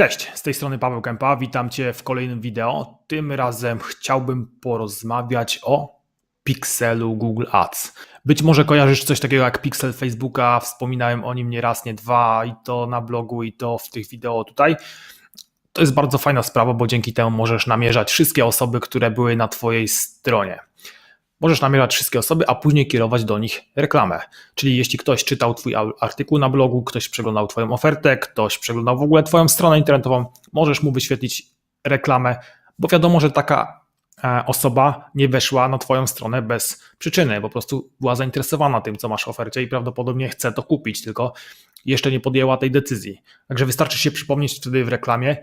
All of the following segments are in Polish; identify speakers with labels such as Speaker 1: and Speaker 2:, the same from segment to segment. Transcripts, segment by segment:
Speaker 1: Cześć, z tej strony Paweł Kępa, witam Cię w kolejnym wideo. Tym razem chciałbym porozmawiać o Pixelu Google Ads. Być może kojarzysz coś takiego jak Pixel Facebooka, wspominałem o nim nie raz, nie dwa, i to na blogu, i to w tych wideo tutaj. To jest bardzo fajna sprawa, bo dzięki temu możesz namierzać wszystkie osoby, które były na Twojej stronie. Możesz namierzać wszystkie osoby, a później kierować do nich reklamę. Czyli jeśli ktoś czytał Twój artykuł na blogu, ktoś przeglądał Twoją ofertę, ktoś przeglądał w ogóle Twoją stronę internetową, możesz mu wyświetlić reklamę, bo wiadomo, że taka e, osoba nie weszła na Twoją stronę bez przyczyny, po prostu była zainteresowana tym, co masz w ofercie i prawdopodobnie chce to kupić, tylko jeszcze nie podjęła tej decyzji. Także wystarczy się przypomnieć wtedy w reklamie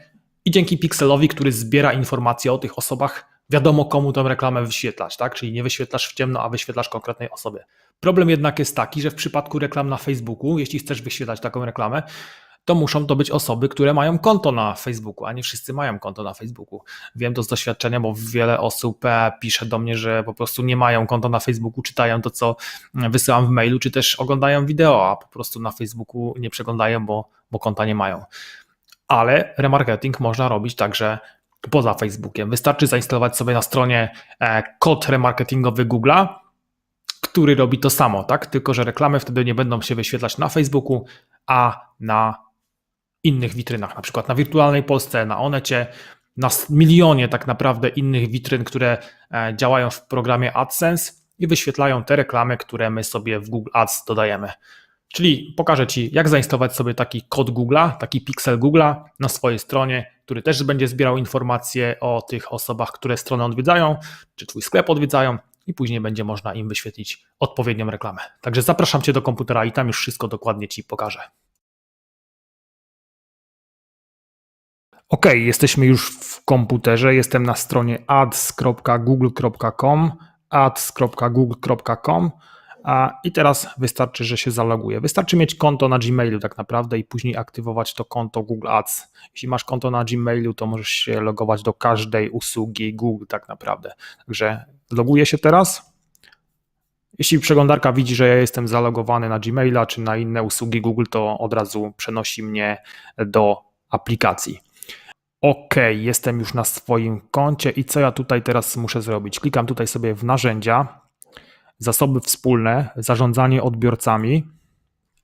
Speaker 1: i dzięki Pixelowi, który zbiera informacje o tych osobach, wiadomo komu tę reklamę wyświetlać, tak? Czyli nie wyświetlasz w ciemno, a wyświetlasz konkretnej osobie. Problem jednak jest taki, że w przypadku reklam na Facebooku, jeśli chcesz wyświetlać taką reklamę, to muszą to być osoby, które mają konto na Facebooku, a nie wszyscy mają konto na Facebooku. Wiem to z doświadczenia, bo wiele osób e, pisze do mnie, że po prostu nie mają konta na Facebooku, czytają to, co wysyłam w mailu, czy też oglądają wideo, a po prostu na Facebooku nie przeglądają, bo, bo konta nie mają. Ale remarketing można robić także poza Facebookiem. Wystarczy zainstalować sobie na stronie e, kod remarketingowy Google'a, który robi to samo, tak? Tylko, że reklamy wtedy nie będą się wyświetlać na Facebooku, a na innych witrynach, na przykład na Wirtualnej Polsce, na Onecie, na milionie tak naprawdę innych witryn, które e, działają w programie AdSense i wyświetlają te reklamy, które my sobie w Google Ads dodajemy. Czyli pokażę Ci, jak zainstalować sobie taki kod Google'a, taki pixel Google'a na swojej stronie, który też będzie zbierał informacje o tych osobach, które stronę odwiedzają, czy Twój sklep odwiedzają i później będzie można im wyświetlić odpowiednią reklamę. Także zapraszam Cię do komputera i tam już wszystko dokładnie Ci pokażę. Ok, jesteśmy już w komputerze. Jestem na stronie ads.google.com ads.google.com i teraz wystarczy, że się zaloguje. Wystarczy mieć konto na Gmailu tak naprawdę i później aktywować to konto Google Ads. Jeśli masz konto na Gmailu, to możesz się logować do każdej usługi Google tak naprawdę. Także loguję się teraz. Jeśli przeglądarka widzi, że ja jestem zalogowany na Gmaila czy na inne usługi Google, to od razu przenosi mnie do aplikacji. OK, jestem już na swoim koncie i co ja tutaj teraz muszę zrobić? Klikam tutaj sobie w narzędzia, zasoby wspólne, zarządzanie odbiorcami.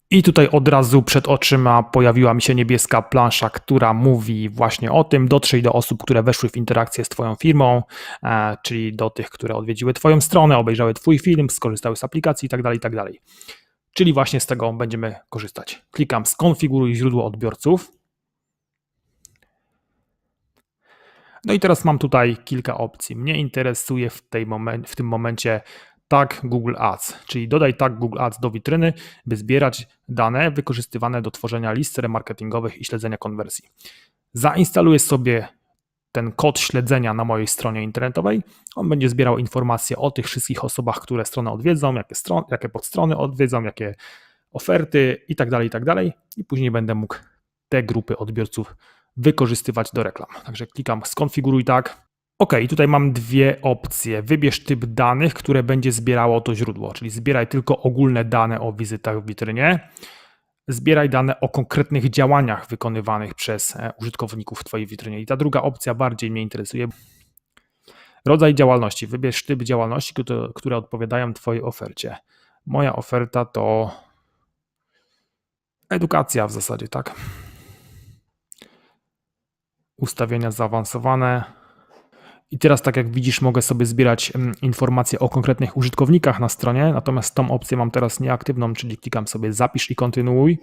Speaker 1: I tutaj od razu przed oczyma pojawiła mi się niebieska plansza, która mówi właśnie o tym: dotrzyj do osób, które weszły w interakcję z Twoją firmą, e, czyli do tych, które odwiedziły Twoją stronę, obejrzały Twój film, skorzystały z aplikacji itd. Tak itd. Tak czyli właśnie z tego będziemy korzystać. Klikam skonfiguruj źródło odbiorców. No i teraz mam tutaj kilka opcji. Mnie interesuje w, tej momen- w tym momencie tag Google Ads, czyli dodaj tag Google Ads do witryny, by zbierać dane wykorzystywane do tworzenia list remarketingowych i śledzenia konwersji. Zainstaluję sobie ten kod śledzenia na mojej stronie internetowej. On będzie zbierał informacje o tych wszystkich osobach, które stronę odwiedzą, jakie, stron, jakie podstrony odwiedzą, jakie oferty itd., tak itd. Tak I później będę mógł te grupy odbiorców wykorzystywać do reklam. Także klikam skonfiguruj tak Ok, tutaj mam dwie opcje. Wybierz typ danych, które będzie zbierało to źródło, czyli zbieraj tylko ogólne dane o wizytach w witrynie. Zbieraj dane o konkretnych działaniach wykonywanych przez e, użytkowników w Twojej witrynie. I ta druga opcja bardziej mnie interesuje. Rodzaj działalności. Wybierz typ działalności, które odpowiadają Twojej ofercie. Moja oferta to edukacja w zasadzie, tak? Ustawienia zaawansowane i teraz, tak jak widzisz, mogę sobie zbierać mm, informacje o konkretnych użytkownikach na stronie, natomiast tą opcję mam teraz nieaktywną, czyli klikam sobie zapisz i kontynuuj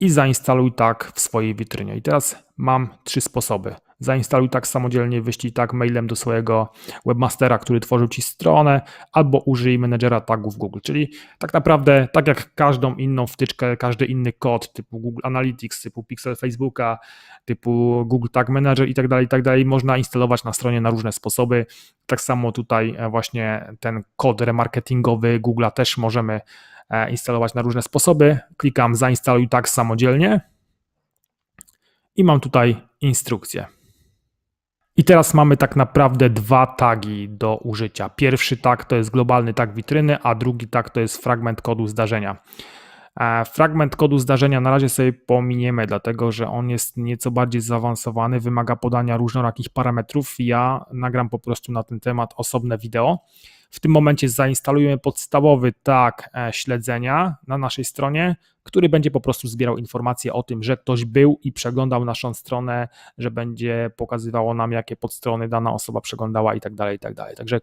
Speaker 1: i zainstaluj tak w swojej witrynie. I teraz mam trzy sposoby. Zainstaluj tak samodzielnie, wyślij tak mailem do swojego webmastera, który tworzył Ci stronę, albo użyj menedżera tagów Google. Czyli tak naprawdę, tak jak każdą inną wtyczkę, każdy inny kod typu Google Analytics, typu Pixel Facebooka, typu Google Tag Manager i tak dalej, i tak dalej, można instalować na stronie na różne sposoby. Tak samo tutaj e, właśnie ten kod remarketingowy Google'a też możemy e, instalować na różne sposoby. Klikam zainstaluj tak samodzielnie i mam tutaj instrukcję. I teraz mamy tak naprawdę dwa tagi do użycia. Pierwszy tag to jest globalny tag witryny, a drugi tag to jest fragment kodu zdarzenia. E, Fragment kodu zdarzenia na razie sobie pominiemy, dlatego że on jest nieco bardziej zaawansowany, wymaga podania różnorakich parametrów. Ja nagram po prostu na ten temat osobne wideo. W tym momencie zainstalujemy podstawowy tag e, śledzenia na naszej stronie, który będzie po prostu zbierał informacje o tym, że ktoś był i przeglądał naszą stronę, że będzie pokazywało nam, jakie podstrony dana osoba przeglądała i tak dalej, i tak dalej. Także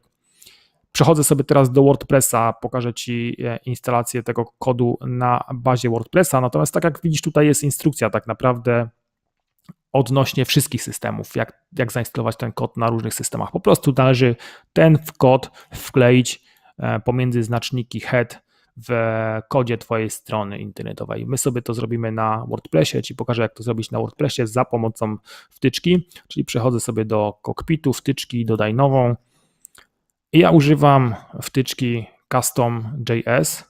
Speaker 1: Przechodzę sobie teraz do WordPressa, pokażę Ci e, instalację tego kodu na bazie WordPressa. Natomiast tak jak widzisz, tutaj jest instrukcja tak naprawdę odnośnie wszystkich systemów, jak, jak zainstalować ten kod na różnych systemach. Po prostu należy ten kod wkleić e, pomiędzy znaczniki head w kodzie Twojej strony internetowej. My sobie to zrobimy na WordPressie, Ci pokażę jak to zrobić na WordPressie za pomocą wtyczki, czyli przechodzę sobie do kokpitu, wtyczki, dodaj nową, ja używam wtyczki Custom.js.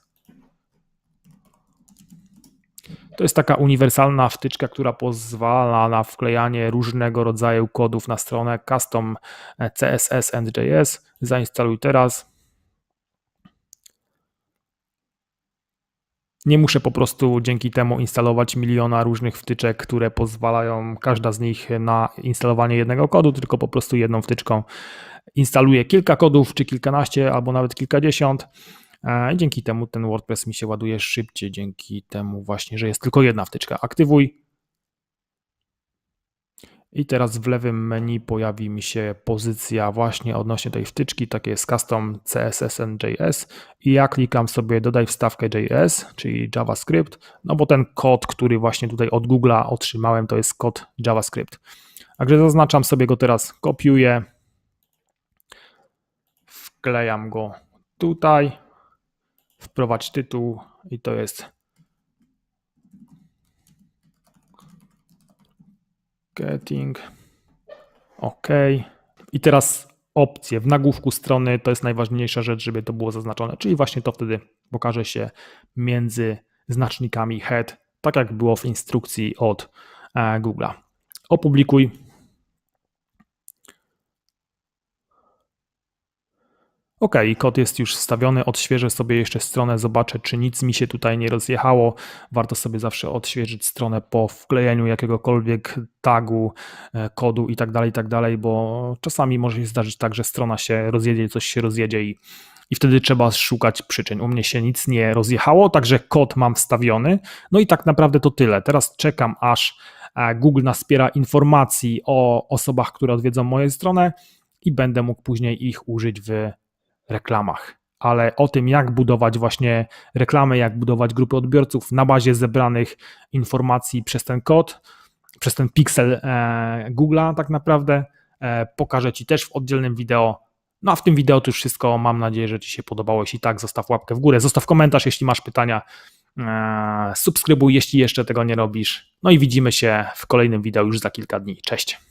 Speaker 1: To jest taka uniwersalna wtyczka, która pozwala na wklejanie różnego rodzaju kodów na stronę custom CSS and JS. Zainstaluj teraz. Nie muszę po prostu dzięki temu instalować miliona różnych wtyczek, które pozwalają każda z nich na instalowanie jednego kodu, tylko po prostu jedną wtyczką instaluję kilka kodów, czy kilkanaście, albo nawet kilkadziesiąt. I dzięki temu ten WordPress mi się ładuje szybciej, dzięki temu właśnie, że jest tylko jedna wtyczka. Aktywuj. I teraz w lewym menu pojawi mi się pozycja właśnie odnośnie tej wtyczki, takie jest custom CSS and JS i ja klikam sobie dodaj wstawkę JS, czyli JavaScript, no bo ten kod, który właśnie tutaj od Google'a otrzymałem, to jest kod JavaScript. Także zaznaczam sobie go teraz, kopiuję, wklejam go tutaj, wprowadź tytuł i to jest getting OK. I teraz opcje w nagłówku strony to jest najważniejsza rzecz, żeby to było zaznaczone, czyli właśnie to wtedy pokaże się między znacznikami head, tak jak było w instrukcji od e, Google'a. Opublikuj Ok, kod jest już wstawiony, odświeżę sobie jeszcze stronę, zobaczę czy nic mi się tutaj nie rozjechało. Warto sobie zawsze odświeżyć stronę po wklejeniu jakiegokolwiek tagu, e, kodu i tak dalej, i tak bo czasami może się zdarzyć tak, że strona się rozjedzie, coś się rozjedzie i, i wtedy trzeba szukać przyczyn. U mnie się nic nie rozjechało, także kod mam wstawiony. No i tak naprawdę to tyle. Teraz czekam aż e, Google naspiera informacji o osobach, które odwiedzą moją stronę i będę mógł później ich użyć w reklamach, ale o tym, jak budować właśnie reklamy, jak budować grupy odbiorców na bazie zebranych informacji przez ten kod, przez ten pixel e, Google'a, tak naprawdę, e, pokażę Ci też w oddzielnym wideo. No a w tym wideo to już wszystko. Mam nadzieję, że Ci się podobało. Jeśli tak, zostaw łapkę w górę, zostaw komentarz, jeśli masz pytania. E, subskrybuj, jeśli jeszcze tego nie robisz. No i widzimy się w kolejnym wideo już za kilka dni. Cześć.